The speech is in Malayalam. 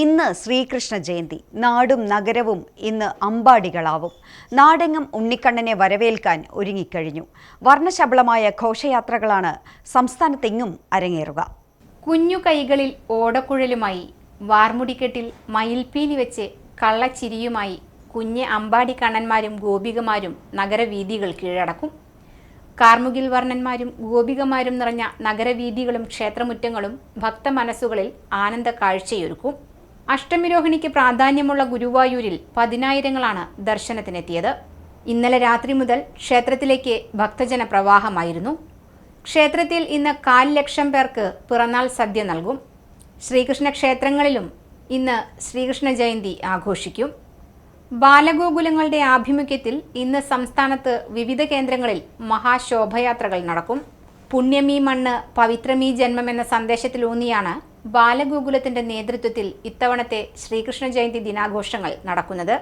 ഇന്ന് ശ്രീകൃഷ്ണ ജയന്തി. നാടും നഗരവും ഇന്ന് അമ്പാടികളാവും. നാടെങ്ങും ഉണ്ണിക്കണ്ണനെ വരവേൽക്കാൻ ഒരുങ്ങിക്കഴിഞ്ഞു. വർണശബളമായ ഘോഷയാത്രകളാണ് സംസ്ഥാനത്തെങ്ങും അരങ്ങേറുക. കുഞ്ഞു കൈകളിൽ ഓടക്കുഴലുമായി വാർമുടിക്കെട്ടിൽ മയിൽപ്പീലി വെച്ച് കള്ളച്ചിരിയുമായി കുഞ്ഞ് അമ്പാടി കണ്ണന്മാരും ഗോപികമാരും നഗരവീഥികൾ കീഴടക്കും. കാർമുകിൽ വർണന്മാരും ഗോപികമാരും നിറഞ്ഞ നഗരവീഥികളും ക്ഷേത്രമുറ്റങ്ങളും ഭക്തമനസ്സുകളിൽ ആനന്ദ കാഴ്ചയൊരുക്കും. അഷ്ടമിരോഹിണിക്ക് പ്രാധാന്യമുള്ള ഗുരുവായൂരിൽ പതിനായിരങ്ങളാണ് ദർശനത്തിനെത്തിയത്. ഇന്നലെ രാത്രി മുതൽ ക്ഷേത്രത്തിലേക്ക് ഭക്തജന പ്രവാഹമായിരുന്നു ക്ഷേത്രത്തിൽ ഇന്ന് കാൽ ലക്ഷം പേർക്ക് പിറന്നാൾ സദ്യ നൽകും. ശ്രീകൃഷ്ണ ക്ഷേത്രങ്ങളിലും ഇന്ന് ശ്രീകൃഷ്ണ ജയന്തി ആഘോഷിക്കും. ബാലഗോകുലങ്ങളുടെ ആഭിമുഖ്യത്തിൽ ഇന്ന് സംസ്ഥാനത്ത് വിവിധ കേന്ദ്രങ്ങളിൽ മഹാശോഭയാത്രകൾ നടക്കും. പുണ്യമീ മണ്ണ് പവിത്രമീ ജന്മം എന്ന സന്ദേശത്തിലൂന്നിയാണ് ബാലഗോകുലത്തിന്റെ നേതൃത്വത്തിൽ ഇത്തവണത്തെ ശ്രീകൃഷ്ണ ജയന്തി ദിനാഘോഷങ്ങൾ നടക്കുന്നത്